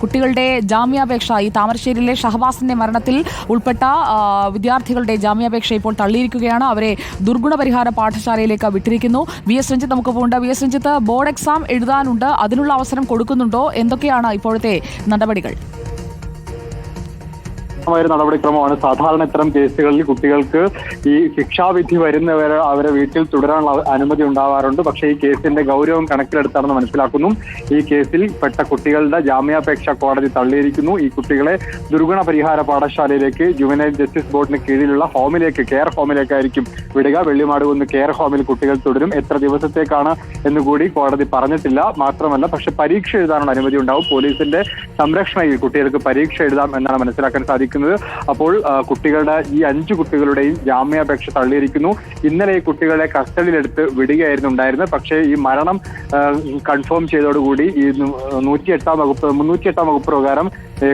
കുട്ടികളുടെ ജാമ്യാപേക്ഷ ഈ താമരശ്ശേരിയിലെ ഷഹബാസിന്റെ മരണത്തിൽ ഉൾപ്പെട്ട വിദ്യാർത്ഥികളുടെ ജാമ്യാപേക്ഷ ഇപ്പോൾ തള്ളിയിരിക്കുകയാണ്. അവരെ ദുർഗുണ പരിഹാര പാഠശാലയിലേക്ക് വിട്ടിരിക്കുന്നു. വി എസ് രഞ്ജിത്ത് നമുക്ക് പോകേണ്ട. V S Ranjith board exam എഴുതാനുണ്ട്. അതിനുള്ള അവസരം കൊടുക്കുന്നുണ്ടോ? എന്തൊക്കെയാണ് ഇപ്പോഴത്തെ നടപടികൾ? മായ ഒരു നടപടിക്രമമാണ്. സാധാരണ ഇത്തരം കേസുകളിൽ കുട്ടികൾക്ക് ഈ ശിക്ഷാവിധി വരുന്നവരെ അവരെ വീട്ടിൽ തുടരാനുള്ള അനുമതി ഉണ്ടാവാറുണ്ട്. പക്ഷേ ഈ കേസിന്റെ ഗൗരവം കണക്കിലെടുത്താണെന്ന് മനസ്സിലാക്കുന്നു. ഈ കേസിൽ പെട്ട കുട്ടികളുടെ ജാമ്യാപേക്ഷ കോടതി തള്ളിയിരിക്കുന്നു. ഈ കുട്ടികളെ ദുർഗുണ പരിഹാര പാഠശാലയിലേക്ക് ജുവനൈൽ ജസ്റ്റിസ് ബോർഡിന് കീഴിലുള്ള ഹോമിലേക്ക് കെയർ ഹോമിലേക്കായിരിക്കും വിടുക. വെള്ളിമാടുകുന്ന് കെയർ ഹോമിൽ കുട്ടികൾ തുടരും. എത്ര ദിവസത്തേക്കാണ് എന്നുകൂടി കോടതി പറഞ്ഞിട്ടില്ല. മാത്രമല്ല പക്ഷെ പരീക്ഷ എഴുതാനുള്ള അനുമതി ഉണ്ടാവും. പോലീസിന്റെ സംരക്ഷണയിൽ കുട്ടികൾക്ക് പരീക്ഷ എഴുതാം എന്നാണ് മനസ്സിലാക്കാൻ സാധിക്കുന്നത്. അപ്പോൾ കുട്ടികളുടെ ഈ അഞ്ചു കുട്ടികളുടെയും ജാമ്യാപേക്ഷ തള്ളിയിരിക്കുന്നു. ഇന്നലെ ഈ കുട്ടികളെ കസ്റ്റഡിയിലെടുത്ത് വിടുകയായിരുന്നു ഉണ്ടായിരുന്നത്. പക്ഷേ ഈ മരണം കൺഫേം ചെയ്തതോടുകൂടി ഈ നൂറ്റി എട്ടാം വകുപ്പ് മുന്നൂറ്റി എട്ടാം വകുപ്പ് പ്രകാരം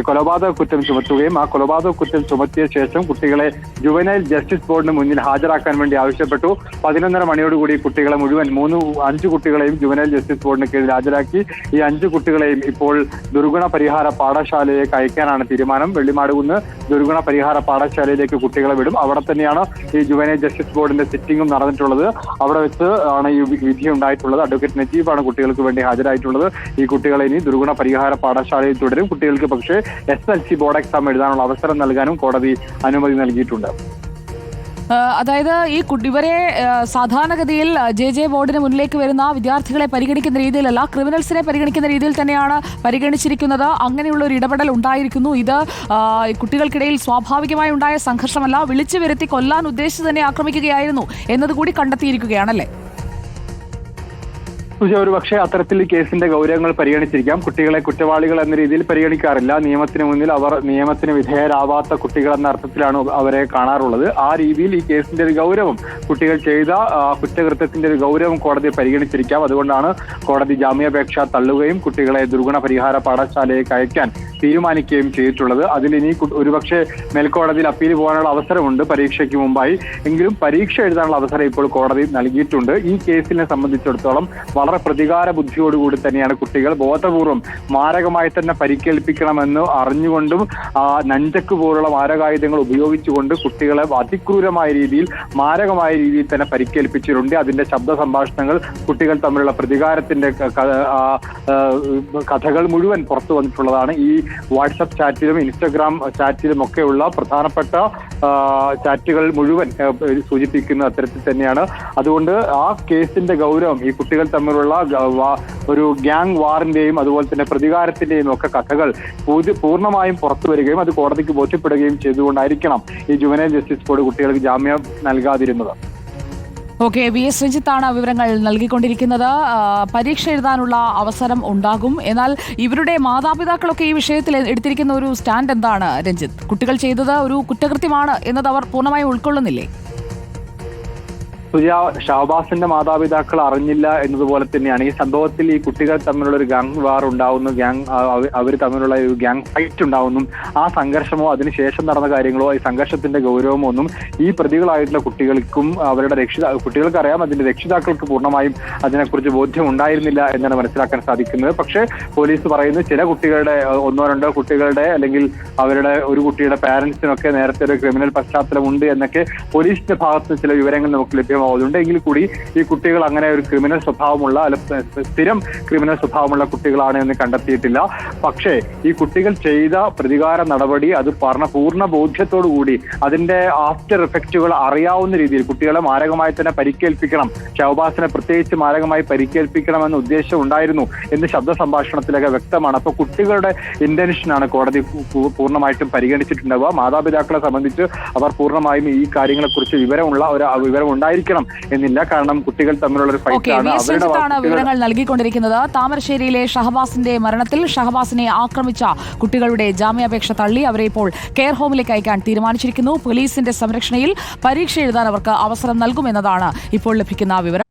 കൊലപാതക കുറ്റം ചുമത്തുകയും ആ കൊലപാതക കുറ്റം ചുമത്തിയ ശേഷം കുട്ടികളെ ജുവനൈൽ ജസ്റ്റിസ് ബോർഡിന് മുന്നിൽ ഹാജരാക്കാൻ വേണ്ടി ആവശ്യപ്പെട്ടു. പതിനൊന്നര മണിയോടുകൂടി കുട്ടികളെ മുഴുവൻ മൂന്ന് അഞ്ച് കുട്ടികളെയും ജുവനൈൽ ജസ്റ്റിസ് ബോർഡിന് കീഴിൽ ഹാജരാക്കി. ഈ അഞ്ച് കുട്ടികളെയും ഇപ്പോൾ ദുർഗുണ പരിഹാര പാഠശാലയിലേക്ക് അയക്കാനാണ് തീരുമാനം. വെള്ളിമാടുകുന്ന് ദുർഗുണ പരിഹാര പാഠശാലയിലേക്ക് കുട്ടികളെ വിടും. അവിടെ തന്നെയാണ് ഈ ജുവനൈൽ ജസ്റ്റിസ് ബോർഡിന്റെ സിറ്റിംഗും നടന്നിട്ടുള്ളത്. അവിടെ വെച്ച് ആണ് ഈ വിധി ഉണ്ടായിട്ടുള്ളത്. അഡ്വക്കേറ്റ് നജീബാണ് കുട്ടികൾക്ക് വേണ്ടി ഹാജരായിട്ടുള്ളത്. ഈ കുട്ടികളെ ഇനി ദുർഗുണ പരിഹാര പാഠശാലയിൽ തുടരും. കുട്ടികൾക്ക് പക്ഷേ S L C board exam എഴുതാനുള്ള അവസരം നൽകാനും കോടതി അനുമതി നൽകിയിട്ടുണ്ട്. അതായത് ഈ ഇവരെ സാധാരണഗതിയിൽ ജെ ജെ ബോർഡിന് മുന്നിലേക്ക് വരുന്ന വിദ്യാർത്ഥികളെ പരിഗണിക്കുന്ന രീതിയിലല്ല ക്രിമിനൽസിനെ പരിഗണിക്കുന്ന രീതിയിൽ തന്നെയാണ് പരിഗണിച്ചിരിക്കുന്നത്. അങ്ങനെയുള്ള ഒരു ഇടപെടൽ ഉണ്ടായിരിക്കുന്നു. ഇത് കുട്ടികൾക്കിടയിൽ സ്വാഭാവികമായി ഉണ്ടായ സംഘർഷമല്ല വിളിച്ചു വരുത്തി കൊല്ലാൻ ഉദ്ദേശിച്ച് തന്നെ ആക്രമിക്കുകയായിരുന്നു എന്നതുകൂടി കണ്ടെത്തിയിരിക്കുകയാണല്ലേ? സുജ ഒരു പക്ഷേ അത്തരത്തിൽ കേസിന്റെ ഗൗരവങ്ങൾ പരിഗണിച്ചിരിക്കാം. കുട്ടികളെ കുറ്റവാളികൾ എന്ന രീതിയിൽ പരിഗണിക്കാറില്ല. നിയമത്തിന് മുന്നിൽ അവർ നിയമത്തിന് വിധേയരാവാത്ത കുട്ടികൾ എന്ന അർത്ഥത്തിലാണ് അവരെ കാണാറുള്ളത്. ആ രീതിയിൽ ഈ കേസിന്റെ ഒരു ഗൗരവം കുട്ടികൾ ചെയ്ത കുറ്റകൃത്യത്തിന്റെ ഒരു ഗൗരവം കോടതി പരിഗണിച്ചിരിക്കാം. അതുകൊണ്ടാണ് കോടതി ജാമ്യാപേക്ഷ തള്ളുകയും കുട്ടികളെ ദുർഗുണ പരിഹാര പാഠശാലയിലേക്ക് അയക്കാൻ തീരുമാനിക്കുകയും ചെയ്തിട്ടുള്ളത്. കു- ഒരുപക്ഷെ മേൽക്കോടതിയിൽ അപ്പീൽ പോകാനുള്ള അവസരമുണ്ട് പരീക്ഷയ്ക്ക് മുമ്പായി. എങ്കിലും പരീക്ഷ എഴുതാനുള്ള അവസരം ഇപ്പോൾ കോടതി നൽകിയിട്ടുണ്ട്. ഈ കേസിനെ സംബന്ധിച്ചിടത്തോളം വളരെ പ്രതികാര ബുദ്ധിയോടുകൂടി തന്നെയാണ് കുട്ടികൾ ബോധപൂർവം മാരകമായി തന്നെ പരിക്കേൽപ്പിക്കണമെന്ന് അറിഞ്ഞുകൊണ്ടും നഞ്ചക്ക് പോലുള്ള മാരകായുധങ്ങൾ ഉപയോഗിച്ചുകൊണ്ട് കുട്ടികളെ അതിക്രൂരമായ രീതിയിൽ മാരകമായ രീതിയിൽ തന്നെ പരിക്കേൽപ്പിച്ചിട്ടുണ്ട്. അതിന്റെ ശബ്ദ സംഭാഷണങ്ങൾ കുട്ടികൾ തമ്മിലുള്ള പ്രതികാരത്തിന്റെ കഥകൾ മുഴുവൻ പുറത്തു വന്നിട്ടുള്ളതാണ്. ഈ വാട്സപ്പ് ചാറ്റിലും ഇൻസ്റ്റഗ്രാം ചാറ്റിലും ഒക്കെയുള്ള പ്രധാനപ്പെട്ട ചാറ്റുകൾ മുഴുവൻ സൂചിപ്പിക്കുന്ന അത്തരത്തിൽ തന്നെയാണ്. അതുകൊണ്ട് ആ കേസിന്റെ ഗൗരവം ഈ കുട്ടികൾ തമ്മിലുള്ള ഒരു ഗ്യാങ് വാറിന്റെയും അതുപോലെ തന്നെ പ്രതികാരത്തിന്റെയും ഒക്കെ കഥകൾ പൂർണമായും പുറത്തു വരികയും അത് കോടതിക്ക് ബോധ്യപ്പെടുകയും ചെയ്തുകൊണ്ടായിരിക്കണം ഈ ജുവനൈൽ ജസ്റ്റിസ് ബോർഡ് കുട്ടികൾക്ക് ജാമ്യം നൽകാതിരുന്നത്. ഓക്കെ വി എസ് രഞ്ജിത്താണ് വിവരങ്ങൾ നൽകിക്കൊണ്ടിരിക്കുന്നത്. പരീക്ഷ എഴുതാനുള്ള അവസരം ഉണ്ടാകും. എന്നാൽ ഇവരുടെ മാതാപിതാക്കളൊക്കെ ഈ വിഷയത്തിൽ എടുത്തിരിക്കുന്ന ഒരു സ്റ്റാൻഡ് എന്താണ് രഞ്ജിത്ത്? കുട്ടികൾ ചെയ്തത് ഒരു കുറ്റകൃത്യമാണ് എന്നത് അവർ പൂർണമായും ഉൾക്കൊള്ളുന്നില്ലേ? സുജ ഷാബാസിന്റെ മാതാപിതാക്കൾ അറിഞ്ഞില്ല എന്നതുപോലെ തന്നെയാണ്. ഈ സംഭവത്തിൽ ഈ കുട്ടികൾ തമ്മിലുള്ള ഒരു ഗാങ് വാർ ഉണ്ടാവുന്നു ഗ്യാങ് അവർ തമ്മിലുള്ള ഒരു ഗ്യാങ് ഫൈറ്റ് ഉണ്ടാവുന്നു. ആ സംഘർഷമോ അതിനുശേഷം നടന്ന കാര്യങ്ങളോ ഈ സംഘർഷത്തിന്റെ ഗൗരവമോ ഒന്നും ഈ പ്രതികളായിട്ടുള്ള കുട്ടികൾക്കും അവരുടെ രക്ഷിതാ കുട്ടികൾക്ക് അറിയാം അതിന്റെ രക്ഷിതാക്കൾക്ക് പൂർണമായും അതിനെക്കുറിച്ച് ബോധ്യം ഉണ്ടായിരുന്നില്ല എന്നാണ് മനസ്സിലാക്കാൻ സാധിക്കുന്നത്. പക്ഷേ പോലീസ് പറയുന്നത് ചില കുട്ടികളുടെ ഒന്നോ രണ്ടോ കുട്ടികളുടെ അല്ലെങ്കിൽ അവരുടെ ഒരു കുട്ടിയുടെ പാരന്റ്സിനൊക്കെ നേരത്തെ ഒരു ക്രിമിനൽ പശ്ചാത്തലമുണ്ട് എന്നൊക്കെ പോലീസിന്റെ ഭാഗത്ത് ചില വിവരങ്ങൾ നമുക്ക് ലഭ്യമാവുന്നുണ്ട് എങ്കിൽ കൂടി ഈ കുട്ടികൾ അങ്ങനെ ഒരു ക്രിമിനൽ സ്വഭാവമുള്ള അല്ല സ്ഥിരം ക്രിമിനൽ സ്വഭാവമുള്ള കുട്ടികളാണ് എന്ന് കണ്ടെത്തിയിട്ടില്ല. പക്ഷേ ഈ കുട്ടികൾ ചെയ്ത പ്രതികാര നടപടി അത് പറഞ്ഞ പൂർണ ബോധ്യത്തോടു കൂടി അതിന്റെ ആഫ്റ്റർ എഫക്റ്റുകൾ അറിയാവുന്ന രീതിയിൽ കുട്ടികളെ മാരകമായി തന്നെ പരിക്കേൽപ്പിക്കണം. ഷഹബാസിനെ പ്രത്യേകിച്ച് മാരകമായി പരിക്കേൽപ്പിക്കണം എന്ന ഉദ്ദേശം ഉണ്ടായിരുന്നു എന്ന് ശബ്ദ സംഭാഷണത്തിലൊക്കെ വ്യക്തമാണ്. അപ്പൊ കുട്ടികളുടെ ഇന്റൻഷനാണ് കോടതി പൂർണമായിട്ടും പരിഗണിച്ചിട്ടുണ്ടാവുക. മാതാപിതാക്കളെ സംബന്ധിച്ച് അവർ പൂർണമായും ഈ കാര്യങ്ങളെക്കുറിച്ച് വിവരമുള്ള ഒരു വിവരം ഉണ്ടായിരിക്കണം എന്നില്ല. കാരണം കുട്ടികൾ തമ്മിലുള്ള ഒരു ഫൈറ്റ് ആണ്. വി അവരുടെ വിവരങ്ങൾ നൽകിക്കൊണ്ടിരിക്കുന്നത്. താമരശ്ശേരിയിലെ ഷഹബാസിന്റെ മരണത്തിൽ ഷഹബാസിനെ ആക്രമിച്ച കുട്ടികളുടെ ജാമ്യാപേക്ഷ തള്ളി അവരെ ഇപ്പോൾ കെയർ ഹോമിലേക്ക് അയക്കാൻ തീരുമാനിച്ചിരിക്കുന്നു. പോലീസിന്റെ സംരക്ഷണയിൽ പരീക്ഷ എഴുതാൻ അവർക്ക് അവസരം നൽകുമെന്നതാണ് ഇപ്പോൾ ലഭിക്കുന്ന വിവരം.